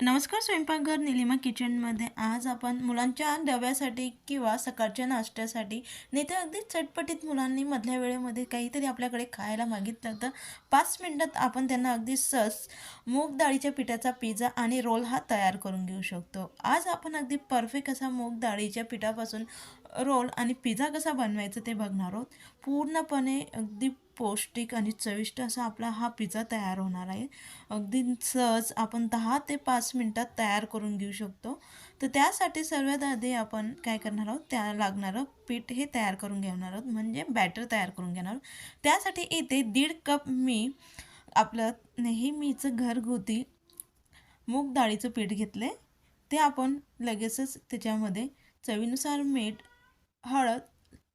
नमस्कार स्वयंपाकघर निलिमा किचनमध्ये आज आपण मुलांच्या डब्यासाठी किंवा सकाळच्या नाश्त्यासाठी नाही तर अगदी चटपटीत मुलांनी मधल्या वेळेमध्ये काहीतरी आपल्याकडे खायला मागितलं तर पाच मिनटात आपण त्यांना अगदी सस मूग डाळीच्या पिठाचा पिझ्झा आणि रोल हा तयार करून घेऊ शकतो. आज आपण अगदी परफेक्ट असा मूग डाळीच्या पिठापासून रोल आणि पिझ्झा कसा बनवायचा ते बघणार आहोत. पूर्णपणे अगदी पौष्टिक आणि चविष्ट असा आपला हा पिझ्झा तयार होणार आहे. अगदी सहज आपण दहा ते पाच मिनटात तयार करून घेऊ शकतो. तर त्यासाठी सर्वात आधी आपण काय करणार आहोत? त्या लागणारं पीठ हे तयार करून घेणार आहोत. म्हणजे बॅटर तयार करून घेणार आहोत. त्यासाठी इथे दीड कप मी आपलं नेहमीचं घरगुती मूग डाळीचं पीठ घेतलं आहे ते आपण लगेचच त्याच्यामध्ये चवीनुसार मीठ हळद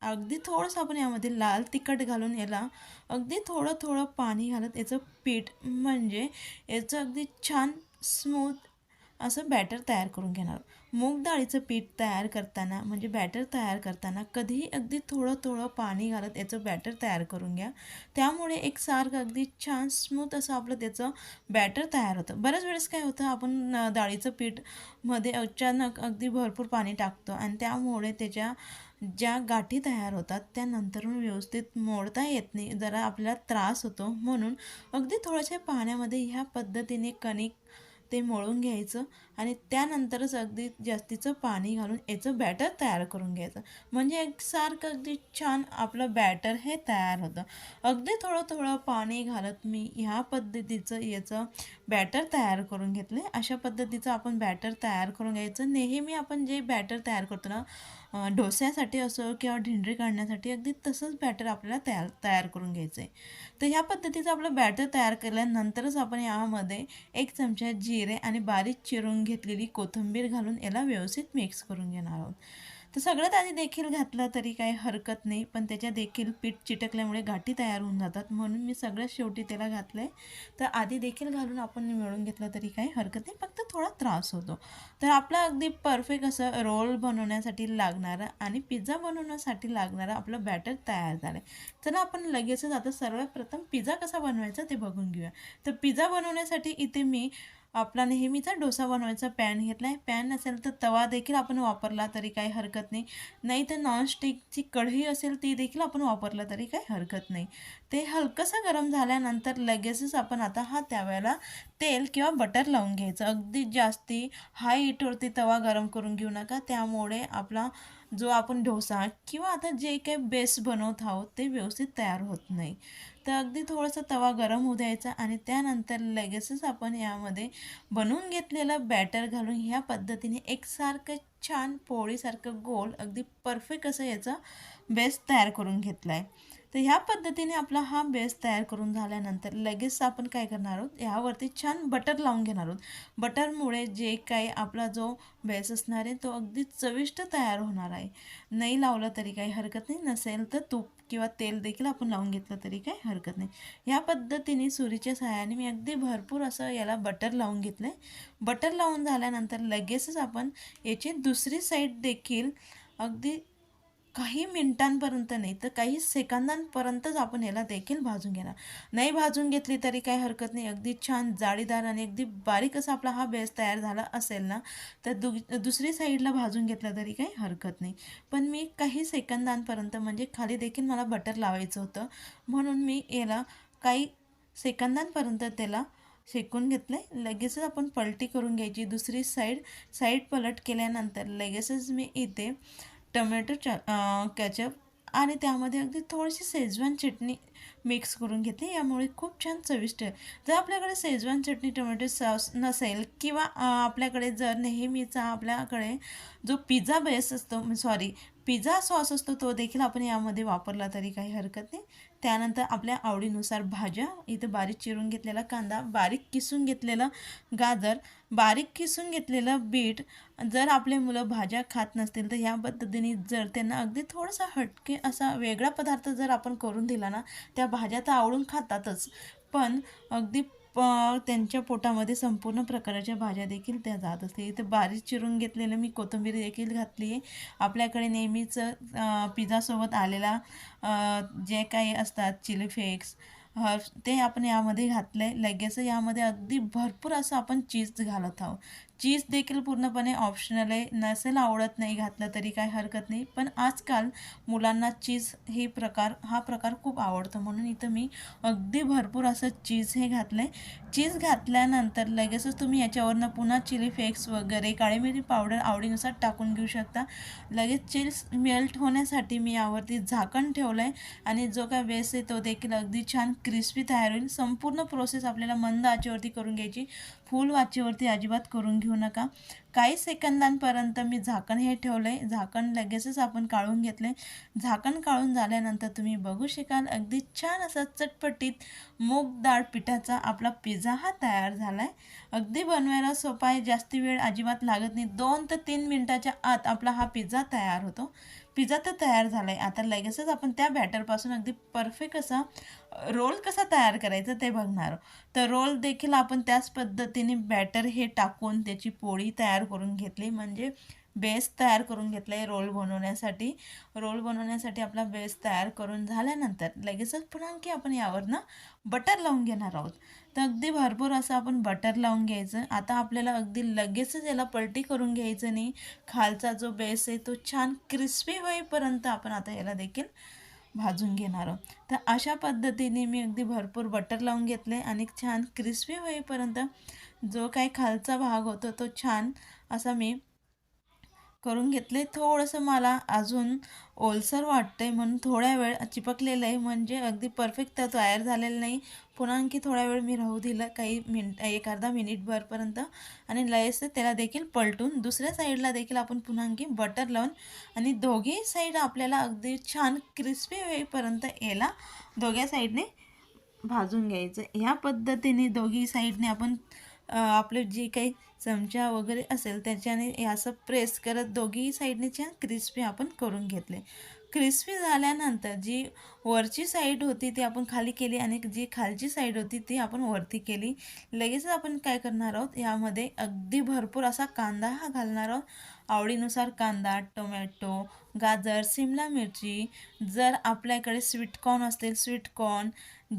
अगदी थोडंसं आपण यामध्ये लाल तिखट घालून याला अगदी थोडं थोडं पाणी घालत याचं पीठ म्हणजे याचं अगदी छान स्मूथ असं बॅटर तयार करून घेणार. मूग डाळीचं पीठ तयार करताना म्हणजे बॅटर तयार करताना कधीही अगदी थोडं थोडं पाणी घालत याचं बॅटर तयार करून घ्या. त्यामुळे एक सारखं अगदी छान स्मूथ असं आपलं त्याचं बॅटर तयार होतं. बऱ्याच वेळेस काय होतं आपण डाळीचं पीठमध्ये अचानक अगदी भरपूर पाणी टाकतो आणि त्यामुळे त्याच्या ज्या गाठी तयार होतात त्या नंतरून व्यवस्थित मोडता येत नाही. जरा आपल्याला त्रास होतो. म्हणून अगदी थोड्याशा पाण्यामध्ये ह्या पद्धतीने कणिक ते मळून घ्यायचं. आणि त्यानंतरच अगदी जास्तीचं पाणी घालून याचं बॅटर तयार करून घ्यायचं. म्हणजे एकसारखं अगदी छान आपलं बॅटर हे तयार होतं. अगदी थोडं थोडं पाणी घालत मी ह्या पद्धतीचं याचं बॅटर तयार करून घेतले. अशा पद्धतीचं आपण बॅटर तयार करून घ्यायचं. नेहमी आपण जे बॅटर तयार करतो ना डोस्यासाठी असो किंवा ढिंडरी काढण्यासाठी अगदी तसंच बॅटर आपल्याला तयार तयार करून घ्यायचं आहे तर ह्या पद्धतीचं आपलं बॅटर तयार केल्यानंतरच आपण यामध्ये एक चमचा जिरे आणि बारीक चिरून घेतलेली कोथिंबीर घालून याला व्यवस्थित मिक्स करून घेणार आहोत. तर सगळ्यात आधी देखील घातलं तरी काही हरकत नाही पण त्याच्या देखील पीठ चिटकल्यामुळे गाठी तयार होऊन जातात. म्हणून मी सगळ्यात शेवटी त्याला घातलं आहे तर आधी देखील घालून आपण मिळून घेतलं तरी काही हरकत नाही फक्त थोडा त्रास होतो. तर आपला अगदी परफेक्ट असं रोल बनवण्यासाठी लागणारं आणि पिझ्झा बनवण्यासाठी लागणारं आपलं बॅटर तयार झालं आहे चला आपण लगेचच आता सर्वात प्रथम पिझ्झा कसा बनवायचा ते बघून घेऊया. तर पिझ्झा बनवण्यासाठी इथे मी आपला नेहमीचा डोसा बनवायचा पॅन घेतला आहे पॅन नसेल तर तवा देखील आपण वापरला तरी काही हरकत नाही. नाही तर नॉनस्टिकची कढई असेल ती देखील आपण वापरला तरी काही हरकत नाही. ते हलकंसं गरम झाल्यानंतर लगेचच आपण आता हा त्यावेळेला तेल किंवा बटर लावून घ्यायचं. अगदी जास्ती हाय हीटवरती तवा गरम करून घेऊ नका. त्यामुळे आपला जो आपण डोसा किंवा आता जे काही बेस बनवत आहोत ते व्यवस्थित तयार होत नाही. तर अगदी थोडासा तवा गरम होऊ द्यायचा आणि त्यानंतर लगेचच आपण यामध्ये बनवून घेतलेलं बॅटर घालून ह्या पद्धतीने एकसारखं छान पोळीसारखं गोल अगदी परफेक्ट असं याचा बेस तयार करून घेतला आहे तर ह्या पद्धतीने आपला हा बेस तयार करून झाल्यानंतर लगेच आपण काय करणार आहोत? ह्यावरती छान बटर लावून घेणार आहोत. बटरमुळे जे काही आपला जो बेस असणार आहे तो अगदी चविष्ट तयार होणार आहे. नाही लावलं तरी काही हरकत नाही. नसेल तर तूप किंवा तेल देखील आपण लावून घेतलं तरी काही हरकत नाही. ह्या पद्धतीने सुरीच्या सहाय्याने मी अगदी भरपूर असं याला बटर लावून घेतलं आहे बटर लावून झाल्यानंतर लगेचच आपण याची दुसरी साईड देखील अगदी काही मिनिटांपर्यंत नाही तर काही सेकंदांपर्यंतच आपण याला देखील भाजून घेणार. नाही भाजून घेतली तरी काही हरकत नाही. अगदी छान जाळीदार आणि अगदी बारीक असा आपला हा बेस तयार झाला असेल ना तर दु दुसरी साईडला भाजून घेतला तरी काही हरकत नाही. पण मी काही सेकंदांपर्यंत म्हणजे खाली देखील मला बटर लावायचं होतं म्हणून मी याला काही सेकंदांपर्यंत त्याला शेकून घेतलं आहे लगेचच आपण पलटी करून घ्यायची दुसरी साईड साईड पलट केल्यानंतर लगेचच मी इथे टमॅटो च कॅचअप आणि त्यामध्ये अगदी थोडीशी शेजवान चटणी मिक्स करून घेते. यामुळे खूप छान चविष्ट आहे. जर आपल्याकडे शेजवान चटणी टोमॅटो सॉस नसेल किंवा आपल्याकडे जर नेहमीचा आपल्याकडे जो पिझ्झा बेस असतो सॉरी पिझ्झा सॉस असतो तो देखील आपण यामध्ये वापरला तरी काही हरकत नाही. त्यानंतर आपल्या आवडीनुसार भाज्या इथं बारीक चिरून घेतलेला कांदा बारीक किसून घेतलेलं गाजर बारीक किसून घेतलेलं बीट. जर आपले मुलं भाज्या खात नसतील तर ह्या पद्धतीने जर त्यांना अगदी थोडासा हटके असा वेगळा पदार्थ जर आपण करून दिला ना त्या भाज्या तर आवडून खातातच. पण अगदी प त्यांच्या पोटामध्ये संपूर्ण प्रकारच्या भाज्या देखील त्या जात असते इथे बारीक चिरून घेतलेलं मी कोथिंबीर देखील घातली आहे. आपल्याकडे नेहमीच पिझ्झासोबत आलेला जे काही असतात चिली फ्लेक्स हर्ब्स ते आपण यामध्ये घातले. लगेच यामध्ये अगदी भरपूर असं आपण चीज घालत आहोत. चीज देखील पूर्णपणे ऑप्शनल आहे. नसेल आवडत नाही घातलं तरी काही हरकत नाही. पण आजकाल मुलांना चीज हे प्रकार हा प्रकार खूप आवडतो. म्हणून इथं मी अगदी भरपूर असं चीज हे घातलं आहे चीज घातल्यानंतर लगेचच तुम्ही याच्यावरनं पुन्हा चिली फ्लेक्स वगैरे काळी मिरी पावडर आवडीनुसार टाकून घेऊ शकता. लगेच चिल्स मेल्ट होण्यासाठी मी यावरती झाकण ठेवलं आहे आणि जो काय बेस आहे तो देखील अगदी छान क्रिस्पी तयार होईल. संपूर्ण प्रोसेस आपल्याला मंद आचेवरती करून घ्यायची. फुल वाचेवरती अजिबात करून घेऊ नका. काही सेकंदांपर्यंत मी झाकण हे ठेवलं आहे झाकण लगेचच आपण काढून घेतलं आहे झाकण काढून झाल्यानंतर तुम्ही बघू शकाल अगदी छान असा चटपटीत मूग डाळ पिठाचा आपला पिझ्झा हा तयार झाला आहे अगदी बनवायला सोपा आहे. जास्ती वेळ अजिबात लागत नाही. दोन ते तीन मिनटाच्या आत आपला हा पिझ्झा तयार होतो. पिझ्झा तर तयार झाला आहे आता लगेचच आपण त्या बॅटरपासून अगदी परफेक्ट असा रोल कसा तयार करायचा ते बघणार. तर रोल देखील आपण त्याच पद्धतीने बॅटर हे टाकून त्याची पोळी तयार करून घेतली. म्हणजे बेस तयार करून घेतला आहे रोल बनवण्यासाठी. रोल बनवण्यासाठी आपला बेस तयार करून झाल्यानंतर लगेचच पुन्हा आणखी आपण यावरनं बटर लावून घेणार आहोत. तर अगदी भरपूर असं आपण बटर लावून घ्यायचं. आता आपल्याला अगदी लगेचच याला पलटी करून घ्यायचं नाही. खालचा जो बेस आहे तो छान क्रिस्पी होईपर्यंत आपण आता याला देखील भाजून घेणार आहोत. तर अशा पद्धतीने मी अगदी भरपूर बटर लावून घेतले आणि छान क्रिस्पी होईपर्यंत जो काही खालचा भाग होतो तो छान असा मी करून घेतले थोडंसं मला अजून ओलसर वाटतं आहे म्हणून थोड्या वेळ चिपकलेलं आहे. म्हणजे अगदी परफेक्ट तर तयार झालेलं नाही. पुन्हा आणखी थोड्या वेळ मी राहू दिलं. काही मिनट एक अर्धा मिनिटभरपर्यंत आणि लयच त्याला देखील पलटून दुसऱ्या साईडला देखील आपण पुन्हा आणखी बटर लावून आणि दोघी साईड आपल्याला अगदी छान क्रिस्पी होईपर्यंत याला दोघ्या साईडने भाजून घ्यायचं. ह्या पद्धतीने दोघी साईडने आपण आपले जे काही चमचा वगैरे असेल त्याच्याने असं प्रेस करत दोघी साईडने छान क्रिस्पी आपण करून घेतले. क्रिस्पी झाल्यानंतर जी वरची साईड होती ती आपण खाली केली आणि जी खालची साईड होती ती आपण वरती केली. लगेच आपण काय करणार आहोत? यामध्ये अगदी भरपूर असा कांदा हा घालणार आहोत. आवडीनुसार कांदा टोमॅटो गाजर सिमला मिरची. जर आपल्याकडे स्वीटकॉर्न असतील स्वीटकॉर्न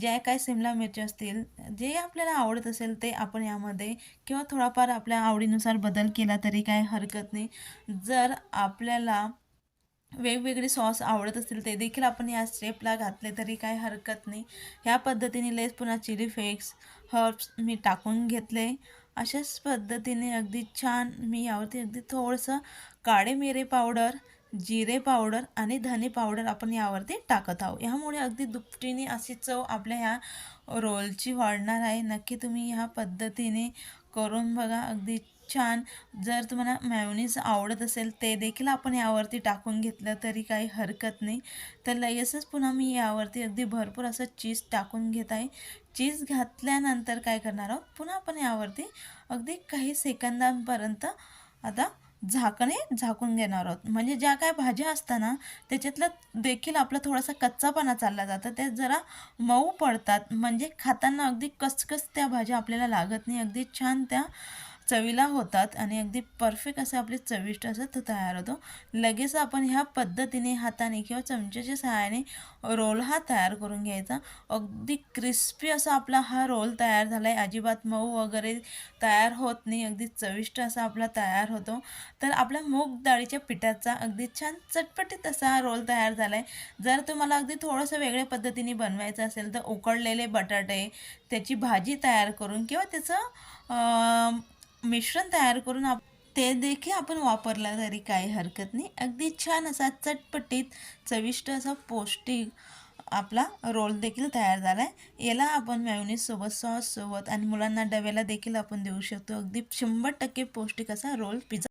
ज्या काय सिमला मिरची असतील जे आपल्याला आवडत असेल ते आपण यामध्ये किंवा थोडाफार आपल्या आवडीनुसार बदल केला तरी काय हरकत नाही. जर आपल्याला वेगवेगळे सॉस आवडत असतील ते देखील आपण या स्टेपला घातले तरी काय हरकत नाही. ह्या पद्धतीने लेस पुन्हा चिली फ्लेक्स हर्ब्स मी टाकून घेतले. अशाच पद्धतीने अगदी छान मी यावरती अगदी थोडंसं काळे मिरे पावडर जिरे पावडर आणि धने पावडर आपण यावरती टाकत आहोत. ह्यामुळे अगदी दुपटीने अशी चव आपल्या ह्या रोलची वाढणार आहे. नक्की तुम्ही ह्या पद्धतीने करून बघा. अगदी छान. जर तुम्हाला मॅयोनीज आवडत असेल ते देखील आपण यावरती टाकून घेतलं तरी काही हरकत नाही. तर लगेचच पुन्हा मी यावरती अगदी भरपूर असं चीज टाकून घेत आहे. चीज घातल्यानंतर काय करणार आहोत? पुन्हा आपण यावरती अगदी काही सेकंदांपर्यंत आता झाकणे झाकून घेणार आहोत. म्हणजे ज्या काय भाज्या असताना त्याच्यातलं देखील आपला थोडासा कच्चापणा चालला जातं. ते जरा मऊ पडतात. म्हणजे खाताना अगदी कचकच त्या भाज्या आपल्याला लागत नाही. अगदी छान त्या चवीला होतात आणि अगदी परफेक्ट असं आपले चविष्ट असं तो तयार होतो. लगेच आपण ह्या पद्धतीने हाताने किंवा चमच्याच्या सहाय्याने रोल हा तयार करून घ्यायचा. अगदी क्रिस्पी असा आपला हा रोल तयार झाला आहे अजिबात मऊ वगैरे तयार होत नाही. अगदी चविष्ट असा आपला तयार होतो. तर आपल्या मूग डाळीच्या पिठाचा अगदी छान चटपटीत असा हा रोल तयार झाला आहे जर तुम्हाला अगदी थोडंसं वेगळ्या पद्धतीने बनवायचं असेल तर उकडलेले बटाटे त्याची भाजी तयार करून किंवा त्याचं मिश्रण तयार करून आप ते देखील आपण वापरला तरी काही हरकत नाही. अगदी छान असा चटपटीत चविष्ट असा पौष्टिक आपला रोल देखील तयार झाला आहे याला आपण मॅयोनीजसोबत सॉससोबत आणि मुलांना डब्याला देखील आपण देऊ शकतो. अगदी शंभर टक्के पौष्टिक असा रोल पिझ्झा